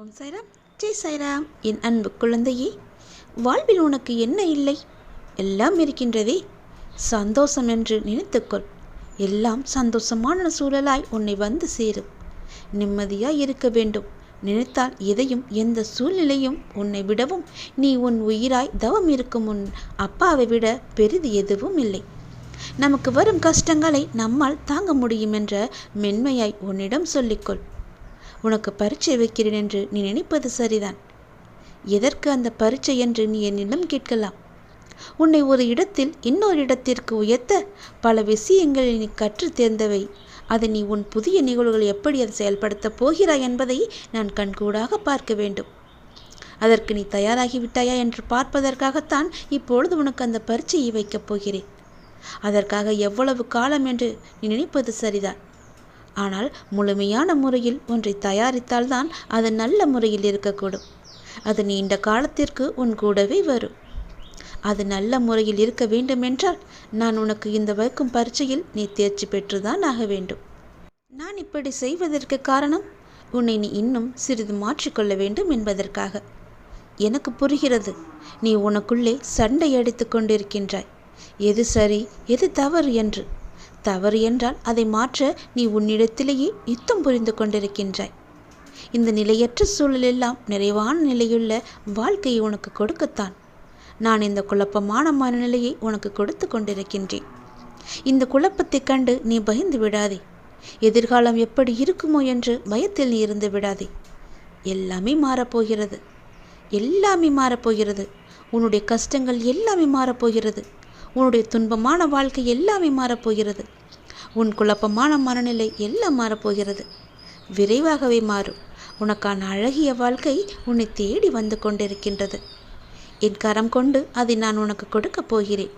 ஓம் சைராம் ஜெய் சைராம் என் அன்பு குழந்தையே வாழ்வில் உனக்கு என்ன இல்லை? எல்லாம் இருக்கின்றதே. சந்தோஷம் என்று நினைத்துக்கொள். எல்லாம் சந்தோஷமான சூழலாய் உன்னை வந்து சேரும். நிம்மதியாய் இருக்க வேண்டும். நினைத்தால் எதையும் எந்த சூழ்நிலையும் உன்னை விடவும் நீ உன் உயிராய் தவம் இருக்கும் உன் அப்பாவை விட பெரிது எதுவும் இல்லை. நமக்கு வரும் கஷ்டங்களை நம்மால் தாங்க முடியும் என்ற மென்மையாய் உன்னிடம் சொல்லிக்கொள். உனக்கு பரீட்சை வைக்கிறேன் என்று நீ நினைப்பது சரிதான். எதற்கு அந்த பரீட்சை என்று நீ என்னிடம் கேட்கலாம்? உன்னை ஒரு இடத்தில் இன்னொரு இடத்திற்கு உயர்த்த பல விஷயங்களை நீ கற்றுத் தேர்ந்தவை. அதை நீ உன் புதிய நிகழ்வுகள் எப்படி அதை செயல்படுத்தப் போகிறாய் என்பதை நான் கண்கூடாக பார்க்க வேண்டும். அதற்கு நீ தயாராகிவிட்டாயா என்று பார்ப்பதற்காகத்தான் இப்பொழுது உனக்கு அந்த பரீட்சையை வைக்கப் போகிறேன். அதற்காக எவ்வளவு காலம் என்று நீ நினைப்பது சரிதான். ஆனால் முழுமையான முறையில் ஒன்றை தயாரித்தால்தான் அது நல்ல முறையில் இருக்கக்கூடும். அது நீண்ட காலத்திற்கு உன் கூடவே வரும். அது நல்ல முறையில் இருக்க வேண்டுமென்றால் நான் உனக்கு இந்த வைக்கும் பரீட்சையில் நீ தேர்ச்சி பெற்றுதான் ஆக வேண்டும். நான் இப்படி செய்வதற்கு காரணம் உன்னை நீ இன்னும் சிறிது மாற்றிக்கொள்ள வேண்டும் என்பதற்காக. எனக்கு புரிகிறது நீ உனக்குள்ளே சண்டை அடித்து கொண்டிருக்கின்றாய். எது சரி எது தவறு என்று. தவறு என்றால் அதை மாற்ற நீ உன்னிடத்திலேயே யுத்தம் புரிந்து கொண்டிருக்கின்றாய். இந்த நிலையற்ற சூழலெல்லாம் நிறைவான நிலையுள்ள வாழ்க்கையை உனக்கு கொடுக்கத்தான். நான் இந்த குழப்பமான மனநிலையை உனக்கு கொடுத்து கொண்டிருக்கின்றேன். இந்த குழப்பத்தைக் கண்டு நீ பயந்து விடாதே. எதிர்காலம் எப்படி இருக்குமோ என்று பயத்தில் நீ இருந்து விடாதே. எல்லாமே மாறப்போகிறது. எல்லாமே மாறப்போகிறது. உன்னுடைய கஷ்டங்கள் எல்லாமே மாறப்போகிறது. உன்னுடைய துன்பமான வாழ்க்கை எல்லாமே மாறப்போகிறது. உன் குழப்பமான மனநிலை எல்லாம் மாறப்போகிறது. விரைவாகவே மாறும். உனக்கான அழகிய வாழ்க்கை உன்னை தேடி வந்து கொண்டிருக்கின்றது. என் கரம் கொண்டு அதை நான் உனக்கு கொடுக்கப் போகிறேன்.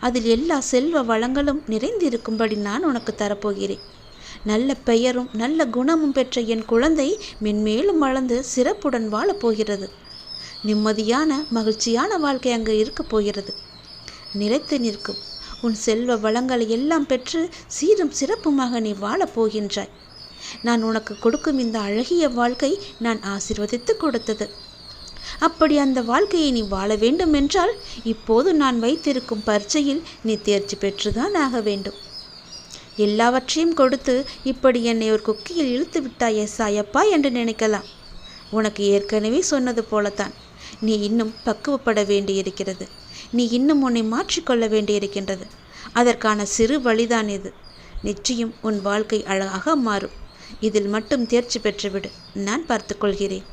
அதில் எல்லா செல்வ வளங்களும் நிறைந்திருக்கும்படி நான் உனக்கு தரப்போகிறேன். நல்ல பெயரும் நல்ல குணமும் பெற்ற என் குழந்தை மென்மேலும் வளர்ந்து சிறப்புடன் வாழப்போகிறது நிம்மதியான மகிழ்ச்சியான வாழ்க்கை அங்கு இருக்கப் போகிறது. நிலைத்து நிற்கும். உன் செல்வ வளங்களை எல்லாம் பெற்று சீரும் சிறப்புமாக நீ வாழப் போகின்றாய். நான் உனக்கு கொடுக்கும் இந்த அழகிய வாழ்க்கை நான் ஆசிர்வதித்து கொடுத்தது. அப்படி அந்த வாழ்க்கையை நீ வாழ வேண்டும் என்றால் இப்போது நான் வைத்திருக்கும் பரீட்சையில் நீ தேர்ச்சி பெற்றுதான் ஆக வேண்டும். எல்லாவற்றையும் கொடுத்து இப்படி என்னை ஒரு குக்கியில் இழுத்து விட்டாயே சாயப்பா என்று நினைக்கலாம். உனக்கு ஏற்கனவே சொன்னது போலத்தான். நீ இன்னும் பக்குவப்பட வேண்டியிருக்கிறது. நீ இன்னும் உன்னை மாற்றிக்கொள்ள வேண்டியிருக்கின்றது. அதற்கான சிறு வழிதான் இது. நிச்சயம் உன் வாழ்க்கை அழகாக மாறும். இதில் மட்டும் தேர்ச்சி பெற்றுவிடு. நான் பார்த்துக்கொள்கிறேன்